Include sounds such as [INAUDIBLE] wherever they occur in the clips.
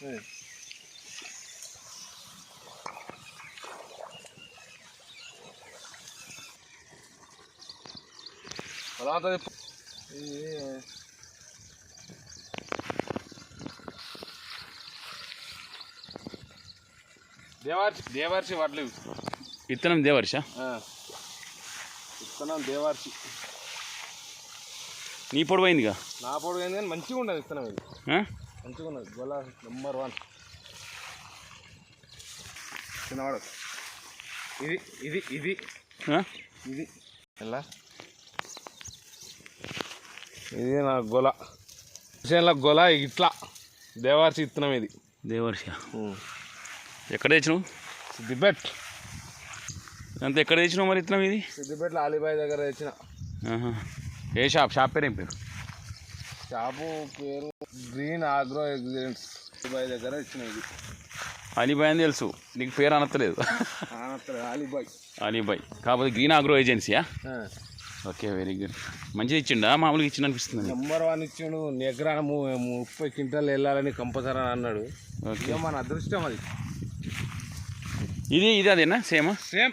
ఇది దేవర్షి దేవర్షి వడ్లు. విత్తనం దేవర్ష ఆ. విత్తనం దేవర్షి నీ పొడి పోయిందిగా నా పొడుగు అయింది కానీ మంచిగా ఉండదు విత్తనం ఇది? మంచిగా ఉన్నది గొల్ల నెంబర్ వన్ చిన్నవాడు ఇది ఇది ఇది? ఇది. ఎలా? ఇది నా గొల. విషయంలో గొల ఇట్లా. దేవార్చి ఇత్తనం ఇది. దేవర్ష ఎక్కడ తెచ్చినావు? సిద్దిపేట్. అంత ఎక్కడ తెచ్చినావు మరి విత్తనం ఇది? సిద్దిపేటలో అలీబాయ్ దగ్గర తెచ్చిన. ఏ షాప్? షాప్ పేరు ఏం పేరు? షాపు పేరు గ్రీన్ ఆగ్రో ఎగ్జిడెంట్స్ అలీబాయ్ దగ్గర ఇచ్చిన ఇది. అలీబాయ్ అని తెలుసు. నీకు పేరు అనత్తలేదు. ఆనత్తలేదు అలీబాయ్. అలీబాయ్. కాకపోతే green agro ఏజెన్సీయా? Okay very good. మంచిగా ఇచ్చిండా? మామూలుగా ఇచ్చిండు అనిపిస్తుంది నెంబర్ వన్ ఇచ్చిండు. ఎకరాన ము- ముప్పై క్వింటాలు వెళ్ళాలని కంపల్సరీ అని అన్నాడు. ఓకే. మన అదృష్టం అది. ఇది ఇది అదేనా? సేమా? సేమ్.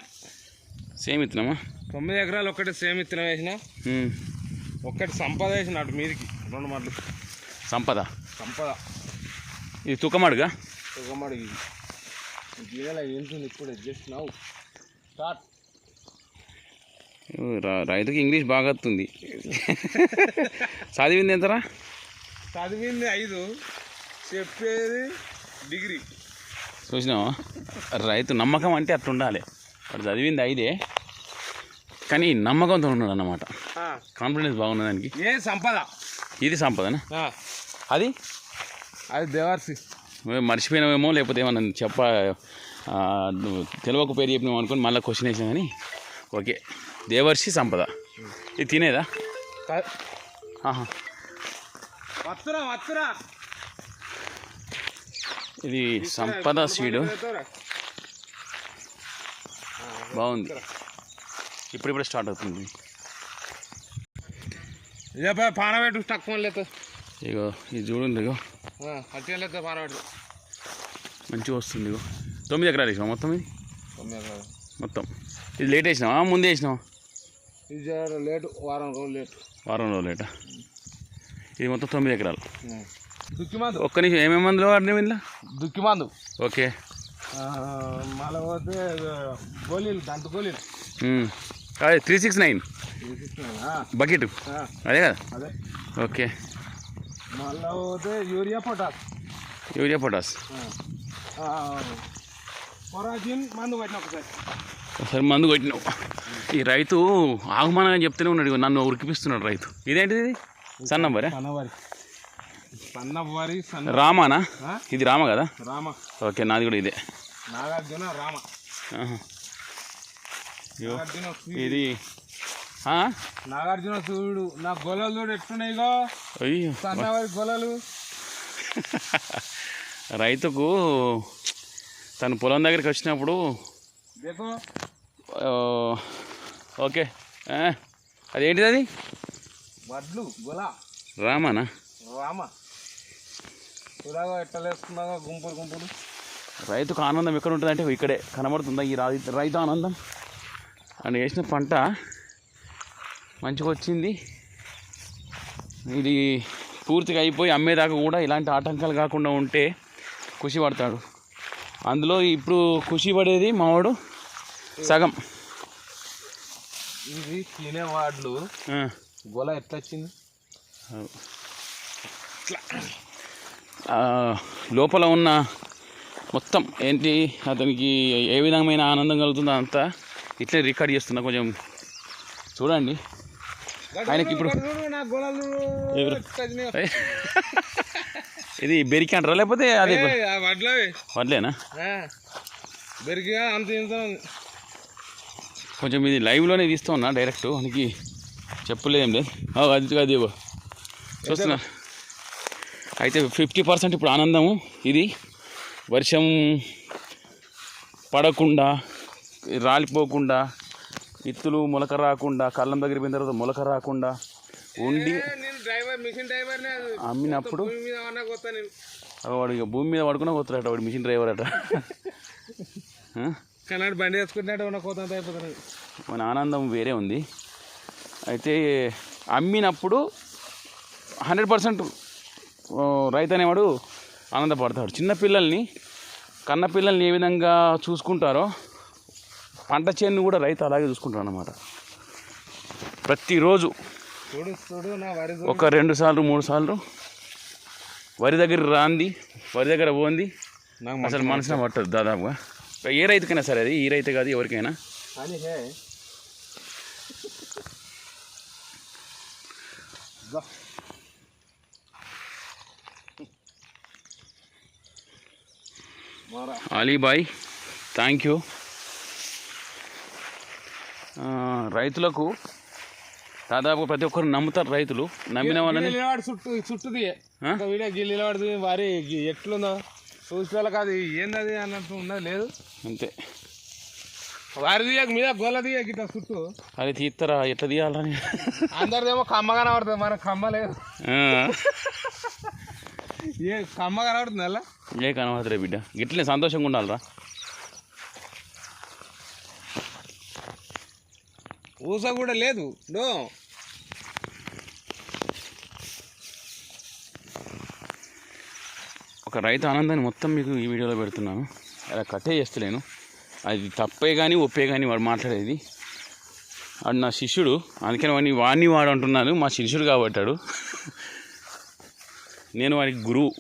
సేమ్ విత్తనమా తొమ్మిది ఎకరాలు ఒకటి సేమ్ ఇత్తనం వేసిన. ఒక్కటి సంపద వేసిన అటు మీదికి. రెండు మట్లు. సంపద. సంపద. ఇది తుకమాడుగా? ఒక మడి గీదల ఏంటుంది ఇప్పుడు జస్ట్ నవ్వు స్టార్ట్ రైతుకి ఇంగ్లీష్ బాగా వస్తుంది. చదివింది ఎంతరా? చదివింది ఐదు. చెప్పేది డిగ్రీ. చూసినావా? రైతు నమ్మకం అంటే అట్లా ఉండాలి. వాడు చదివింది ఐదే. కానీ నమ్మకంతో ఉన్నాడు అన్నమాట కాన్ఫిడెన్స్ బాగున్నది దానికి ఏ సంపద? ఇది సంపదనా? ఆ, అది? అది దేవర్సి. మేము మర్చిపోయినామేమో లేకపోతే ఏమన్నా చెప్ప తెలియక పేరు చెప్పినావు అనుకుని మళ్ళీ క్వశ్చన్ వేసాం కానీ ఓకే. దేవర్షి సంపద. ఇది తినేదా? ఇది సంపద సీడు. బాగుంది. ఇప్పుడిప్పుడే స్టార్ట్ అవుతుంది. ఇదే పానబెట్టు లేదు ఇగో ఇది చూడండి ఇగో. అట్టే లేదు పానబెట్టు మంచిగా వస్తుంది ఇగో. తొమ్మిది ఎకరాలు వేసినావా మొత్తం ఇది? తొమ్మిది ఎకరాలు. మొత్తం. ఇది లేట్ వేసినావా? ముందే వేసినావా? ఇది లేటు వారం రోజులు లేటు. వారం రోజులు లేట? ఇది మొత్తం తొమ్మిది ఎకరాలు. దుక్కిమందు ఒక్క నిమిషం ఏమేమి మందులు వాడినావు ఇందులో? దుక్కిమందు ఓకే. మళ్ళీ పోతే గోళీలు దంత గోళీలు. అదే త్రీ సిక్స్ నైన్ బకెట్ అదే కదా? అదే. ఓకే మళ్ళీ పోతే యూరియా పొటాస్. Urea potash. మందు ఒకసారి. ఒకసారి మందు కొట్టినావు ఈ రైతు ఆగమానంగా చెప్తూనే ఉన్నాడు నన్ను ఉరికిపిస్తున్నాడు రైతు. ఇదేంటిది సన్న రామానా? ఆ? ఇది రామ కదా? రామ. ఓకే నాది కూడా ఇదే. నాగార్జున రామ ఆహా. ఇగో నాగార్జున సూర్యుడు. ఇది? నాగార్జున సూర్యుడు. నా గొలలు చూడు ఎట్టున్నాయిగో సన్నవారి గొలలు [LAUGHS] రైతుకు తను పొలం దగ్గరికి వచ్చినప్పుడు ఓకే అదేంటిది అది? వడ్లు గొల రామానా? రామ. చూడగా ఎట్టలేస్తున్నాగా గుంపులు గుంపులు. రైతుకు ఆనందం ఎక్కడ ఉంటుంది అంటే ఇక్కడే కనబడుతుందా ఈ రైతు ఆనందం అని వేసిన పంట మంచిగా వచ్చింది ఇది పూర్తిగా అయిపోయి అమ్మేదాకా కూడా ఇలాంటి ఆటంకాలు కాకుండా ఉంటే ఖుషి పడతాడు. అందులో ఇప్పుడు ఖుషి పడేది మావాడు సగం. ఇది తినే వాడ్లు ఆ, గొల ఎట్లా వచ్చింది లోపల ఉన్న మొత్తం ఏంటి అతనికి ఏ విధమైన ఆనందం కలుగుతుందో అంతా ఇట్లే రికార్డ్ చేస్తున్నా కొంచెం. చూడండి. ఆయనకి ఇప్పుడు-. ఇది బెరికి అంటారా లేకపోతే అదే వడ్లేనా? బెరిగిగా అంత. కొంచెం ఇది లైవ్లోనే తీస్తూ ఉన్నా డైరెక్ట్ మనకి చెప్పలేం లేదు అది ఇవ్వు. చూస్తున్నా. అయితే ఫిఫ్టీ పర్సెంట్ ఇప్పుడు ఆనందము. ఇది వర్షం పడకుండా రాలిపోకుండా ఇత్తులు మొలక రాకుండా కళ్ళం దగ్గర పోయిన తర్వాత మొలక రాకుండా ఉండి అమ్మినప్పుడు కొత్త వాడు ఇక భూమి మీద పడుకున్నా పోతాడట వాడు మిషన్ డ్రైవర్ అట. బండి అయిపోతుంది మన ఆనందం వేరే ఉంది. అయితే అమ్మినప్పుడు హండ్రెడ్ పర్సెంట్ రైతు అనేవాడు ఆనందపడతాడు. చిన్నపిల్లల్ని కన్న పిల్లల్ని ఏ విధంగా చూసుకుంటారో పంట చేను కూడా రైతు అలాగే చూసుకుంటాడు అన్నమాట ప్రతిరోజు ఒక రెండు సార్లు మూడు సార్లు వరి దగ్గర రాంది వరి దగ్గర పోంది. నాకు అసలు మనసున పట్టదు దాదాపుగా. ఏ రైతుకైనా సరే అది ఈ రైతు కాదు ఎవరికైనా. అలీబాయ్ థ్యాంక్ యూ రైతులకు దాదాపు ప్రతి ఒక్కరు నమ్ముతారు రైతులు. నమ్మిన వాళ్ళని చుట్టూ చుట్టూది. వీడియో గిల్లి నిలబడి వారి ఎట్లుందో చూసి వాళ్ళకి అది ఏంది అన్నట్టు ఉన్నది లేదు. అంతే. వారి దిగ మీద గొల్ల దిగ గిట్ట చుట్టూ. అది తీస్తారా ఎట్లా తీయాలని? అందరిదేమో కమ్మ కనబడుతుంది మనకు కమ్మ లేదు. ఏ కమ్మ కనబడుతుంది అలా? ఏ కనబడతారే బిడ్డ. గిట్లనే సంతోషంగా ఉండాలిరా. ఊస కూడా లేదు. నో. ఒక రైతు ఆనందాన్ని మొత్తం మీకు ఈ వీడియోలో పెడుతున్నాను. అలా కట్టే చేస్తలేను అది తప్పే కానీ ఒప్పే కానీ వాడు మాట్లాడేది. వాడు నా శిష్యుడు. అందుకని వాడిని వాడిని వాడు అంటున్నాను. మా శిష్యుడు కాబట్టాడు. నేను వాడికి గురువు.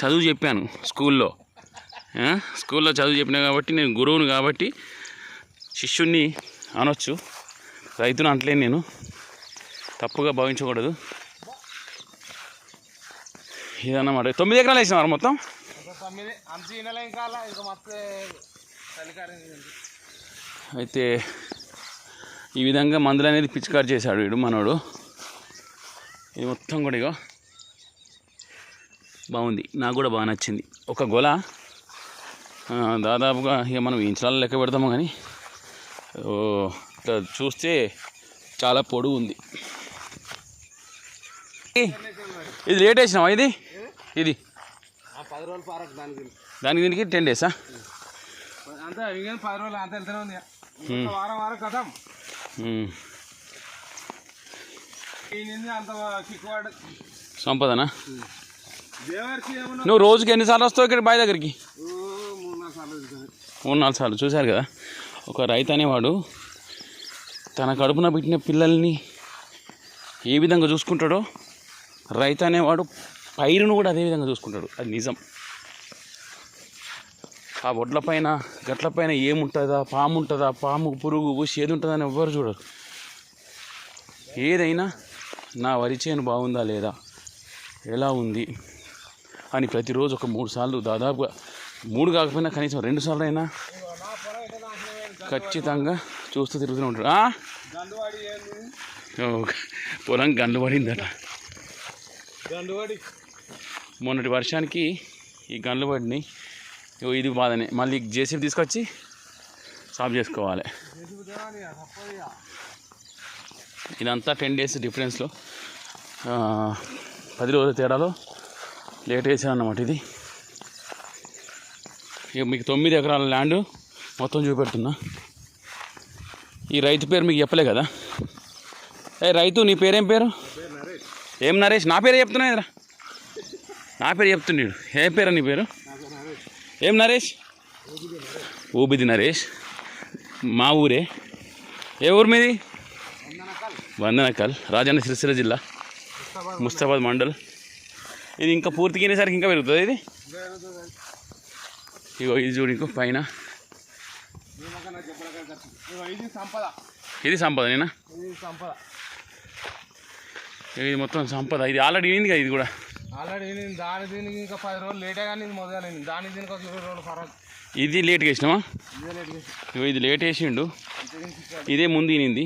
చదువు చెప్పాను స్కూల్లో. స్కూల్లో చదువు చెప్పినా కాబట్టి నేను గురువును కాబట్టి శిష్యుణ్ణి అనొచ్చు. రైతును అంటలేను నేను. తప్పుగా భావించకూడదు. ఇదన్నమాట తొమ్మిది ఎకరాలు వేసినారు మొత్తం. అయితే ఈ విధంగా మందులు అనేది పిచికారి చేశాడు వీడు మనోడు. ఇది మొత్తం కూడా ఇగో బాగుంది. నాకు కూడా బాగా నచ్చింది. ఒక గొల దాదాపుగా ఇక మనం ఇంచాల లెక్క పెడతాము కానీ ఇట్లా చూస్తే చాలా పొడుగు ఉంది. ఇది లేట్ వేసినావా ఇది? ఇది? దానికి దానికి టెన్ డేసా? అంతా ఇంకా పది రోజులు అంత వెళ్తూనే ఉంది. ఇంకొక వారం వారం కథం. ఉమ్. ఈ నింది అంత చిక్కువాడు. సంపదనా? నువ్వు రోజుకి ఎన్నిసార్లు వస్తావు ఇక్కడ బావి దగ్గరికి? ఓ, మూడు నాలుగు సార్లు వెళ్తాను. మూడు నాలుగు సార్లు. చూశారు కదా? ఒక రైతు అనేవాడు తన కడుపున పెట్టిన పిల్లల్ని ఏ విధంగా చూసుకుంటాడో రైతు అనేవాడు పైరును కూడా అదే విధంగా చూసుకుంటాడు. అది నిజం. ఆ ఒడ్ల పైన గట్ల పైన ఏముంటుందా? పాము ఉంటుందా పాము పురుగు ఊసి ఏది ఉంటుందా ఎవ్వరు చూడరు. ఏదైనా నా వరి చేను బాగుందా లేదా? ఎలా ఉంది? అని ప్రతిరోజు ఒక మూడు సార్లు దాదాపుగా మూడు కాకపోయినా కనీసం రెండు సార్లు అయినా ఖచ్చితంగా చూస్తూ తిరుగుతూనే ఉంటాడు పొలం గండ్లు పడిందట మొన్నటి వర్షానికి ఈ గండ్లు పడినాయి ఇగో ఇది బాధనే. మళ్ళీ జేసీబీ తీసుకొచ్చి సాఫ్ చేసుకోవాలి. ఇదంతా టెన్ డేస్ డిఫరెన్స్లో. పది రోజుల తేడాలో లేట్ వేసాను అన్నమాట ఇది. ఇక మీకు తొమ్మిది ఎకరాల ల్యాండ్ మొత్తం చూపెడుతున్నా. ఈ రైతు పేరు మీకు చెప్పలే కదా? ఏ రైతు నీ పేరేం పేరు? ఏం నరేష్? నా పేరే చెప్తున్నా ఎదురా నా పేరు చెప్తున్నాడు ఏ పేరు నీ పేరు? ఏం నరేష్? ఊబిది నరేష్. మా ఊరే. ఏ ఊరు మీది? వందనకల్. రాజన్న సిరిసిల్ల జిల్లా. ముస్తాబాద్ మండల్. ఇది ఇంకా పూర్తిగా అయినసరికి ఇంకా పెరుగుతుంది ఇది? ఇగో ఇది చూడు ఇంకో పైన. ఇది సంపద ఇది సంపద నేనా? సంపద ఇది మొత్తం సంపద. ఇది ఆల్రెడీ కదా ఇది కూడా? ఆల్రెడీ నేను దాని దీనికి ఇంకా పది రోజులు లేటే కానీ ఇది మొదలైంది దాని దీనికి ఒక ఇరవై రోజులు ఫరక్ ఇది లేట్గా వేసినావా ఇగో ఇది లేట్ వేసిండు ఇదే ముందు ఈనింది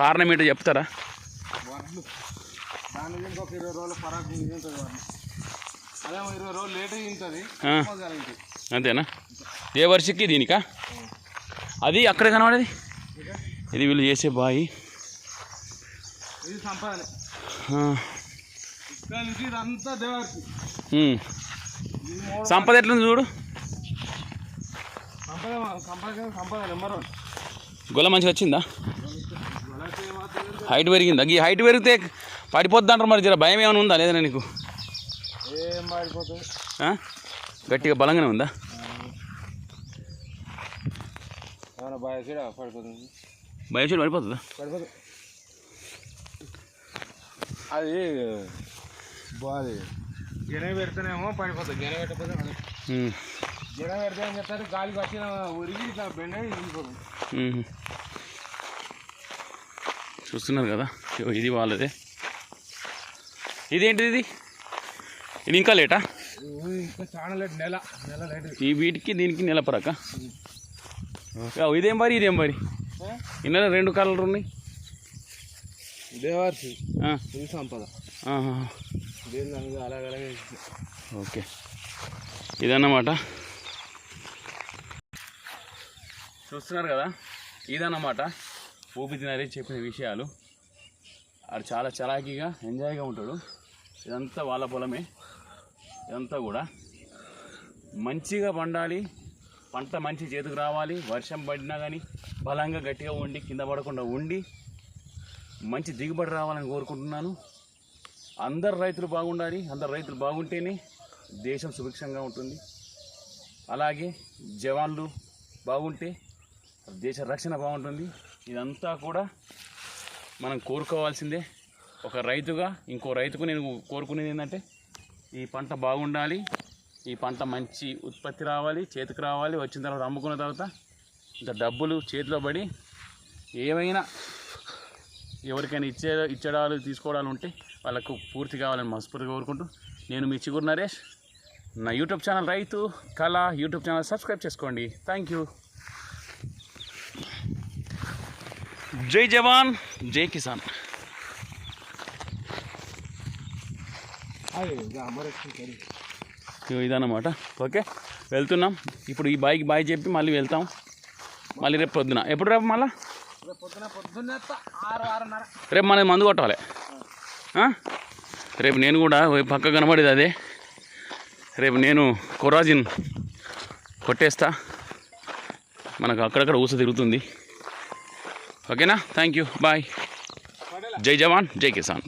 కారణం ఏంటో చెప్తారా? దాని దీనికి ఒక ఇరవై రోజులు ఫరక్ అదే ఇరవై రోజులు లేట్ ఉంటుంది. అంతేనా? ఏ వర్షకి దీనికా? అది అక్కడ కనబడేది? ఇది వీళ్ళు చేసే బాయి. సంపద ఎట్లుంది చూడు? గొల్ల మంచిగా వచ్చిందా? హైట్ పెరిగిందా? ఈ హైట్ పెరిగితే పడిపోద్ది అంటారు మరి జర. భయం ఏమైనా ఉందా లేదా నీకు? గట్టిగా బలంగానే ఉందా? ఏమైనా బాగా సీడ పడిపోతుంది. భయం చూడు పడిపోతుందా? పడిపోతుంది అది బాది జన పెడితేనేమో పడిపోతుంది. జన పెట్టకపోతే. జన పెడితే ఏం చెప్తారు గాలికి వచ్చిన ఉరిగి ఇట్లా బెండ ఉమ్. చూస్తున్నారు కదా? ఇది వాళ్ళదే. ఇదేంటిది ఇది? ఇది ఇంకా లేటా? ఇంకా చాలా లేట్. నెల. నెల లేట్. ఈ వీటికి దీనికి నిలపరాక ఓకే ఓ, ఇదేం మరి ఇదేం మరి? ఇన్నర రెండు కలర్లు ఉన్నాయి. ఇది సంపద. అలాగ ఓకే. ఇదన్నమాట. చూస్తున్నారు కదా? ఇదన్నమాట. ఊపితి నరేష్ చెప్పిన విషయాలు. ఆడు చాలా చలాకీగా ఎంజాయ్గా ఉంటాడు. ఇదంతా వాళ్ళ పొలమే. ఇదంతా కూడా మంచిగా పండాలి. పంట మంచి చేతికి రావాలి వర్షం పడినా కానీ బలంగా గట్టిగా ఉండి కింద పడకుండా ఉండి మంచి దిగుబడి రావాలని కోరుకుంటున్నాను. అందరు రైతులు బాగుండాలి అందరు రైతులు బాగుంటేనే దేశం సుభిక్షంగా ఉంటుంది. అలాగే జవాన్లు బాగుంటే దేశ రక్షణ బాగుంటుంది. ఇదంతా కూడా మనం కోరుకోవాల్సిందే. ఒక రైతుగా ఇంకో రైతుకు నేను కోరుకునేది ఏంటంటే ఈ పంట బాగుండాలి ఈ పంట మంచి ఉత్పత్తి రావాలి చేతికి రావాలి వచ్చిన తర్వాత అమ్ముకున్న తర్వాత ఇంత డబ్బులు చేతిలో పడి ఏమైనా ఎవరికైనా ఇచ్చే ఇచ్చడాలు తీసుకోవడాలు ఉంటే వాళ్ళకు పూర్తి కావాలని మనస్ఫూర్తిగా కోరుకుంటూ నేను మీ చిగురు నరేష్. నా YouTube channel Rythu Kala YouTube channel subscribe చేసుకోండి. థ్యాంక్ యూ జై జవాన్ జై కిసాన్. అరే ఇదన్నమాట. ఓకే వెళ్తున్నాం. ఇప్పుడు ఈ బాయ్కి బాయ్ చెప్పి మళ్ళీ వెళ్తాం. మళ్ళీ రేపు పొద్దున. ఎప్పుడు రేపు మళ్ళా? రేపు మనది మందు కొట్టాలి? రేపు నేను కూడా పక్క కనబడేది అదే. రేపు నేను కొరాజిన్ కొట్టేస్తా. మనకు అక్కడక్కడ ఊస తిరుగుతుంది. ఓకేనా? థ్యాంక్ యూ బాయ్ జై జవాన్ జై కిసాన్.